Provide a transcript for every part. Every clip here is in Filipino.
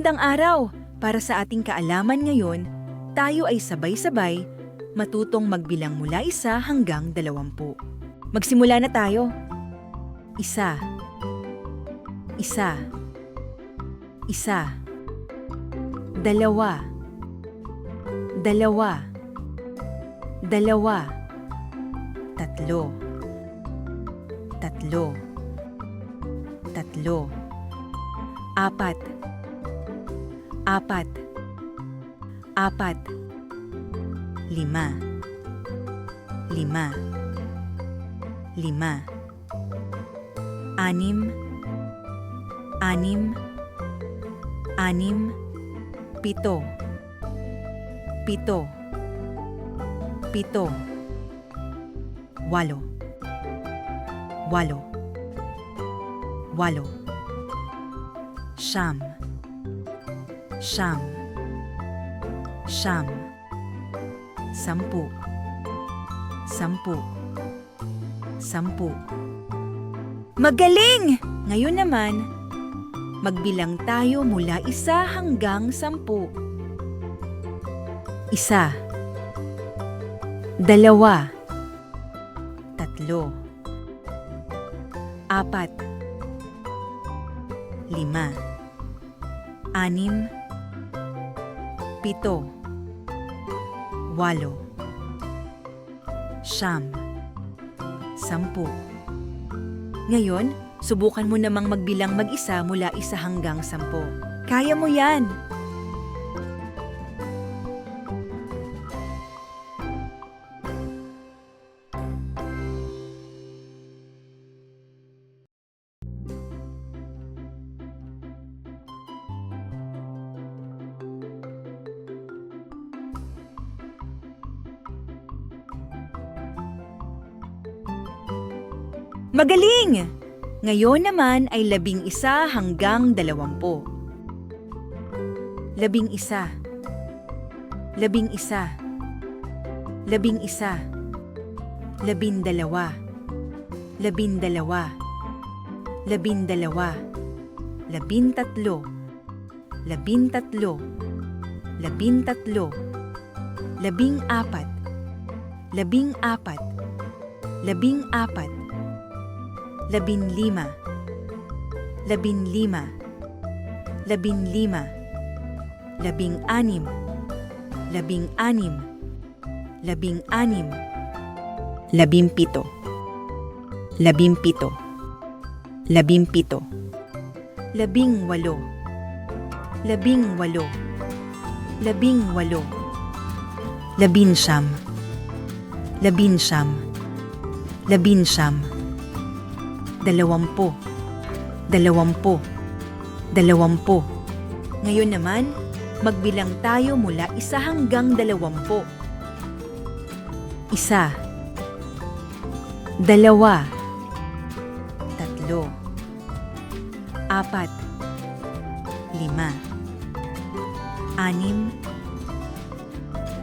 Magandang araw! Para sa ating kaalaman ngayon, tayo ay sabay-sabay matutong magbilang mula isa hanggang dalawampu. Magsimula na tayo. Isa. Isa. Isa. Dalawa. Dalawa. Dalawa. Tatlo. Tatlo. Tatlo. Apat. Apat. Apat. Lima. Lima. Lima. Anim. Anim. Anim. Pito. Pito. Pito. Walo. Walo. Walo. Siyam. Siyam. Siyam. Sampu. Sampu. Sampu. Magaling! Ngayon naman, magbilang tayo mula isa hanggang sampu. Isa. Dalawa. Tatlo. Apat. Lima. Anim. Pito. Walo. Siyam. Sampu. Ngayon, subukan mo namang magbilang mag-isa mula isa hanggang sampu. Kaya mo yan! Magaling! Ngayon naman ay labing isa hanggang dalawampu. Labing isa. Labing isa. Labing isa. Labin dalawa. Labin dalawa. Labin dalawa. Labin tatlo. Labin tatlo. Labin tatlo. Labing apat. Labing apat. Labing apat. Anim. Labing anim. Labing pito. Labing pito. Labing pito. Labing walo. Labing walo. Labing walo. Labin siyam. Labin siyam. Dalawampu, dalawampu, dalawampu. Ngayon naman, magbilang tayo mula isa hanggang dalawampu. Isa, dalawa, tatlo, apat, lima, anim,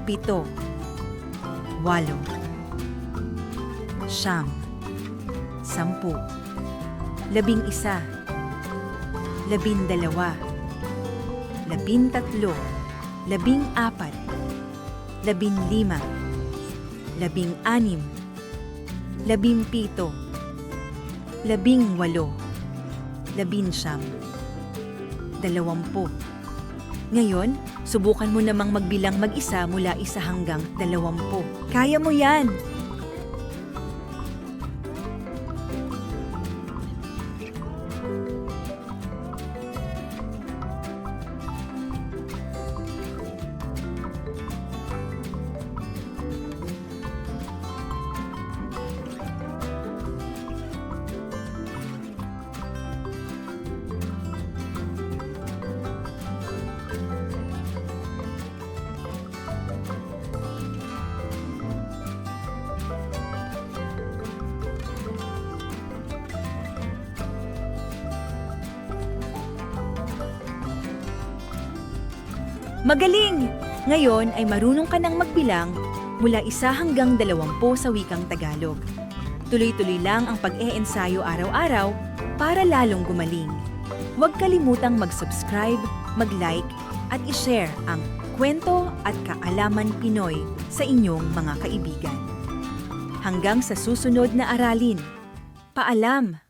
pito, walo, siyam, sampu labing isa, labing dalawa, labing tatlo, labing apat, labing lima, labing anim, labing pito, labing walo, labing siyam, dalawampu. Ngayon, subukan mo namang magbilang mag-isa mula isa hanggang dalawampu. Kaya mo yan! Magaling! Ngayon ay marunong ka nang magbilang mula isa hanggang dalawampu sa wikang Tagalog. Tuloy-tuloy lang ang pag-eensayo araw-araw para lalong gumaling. Huwag kalimutang mag-subscribe, mag-like at i-share ang kwento at kaalaman Pinoy sa inyong mga kaibigan. Hanggang sa susunod na aralin. Paalam!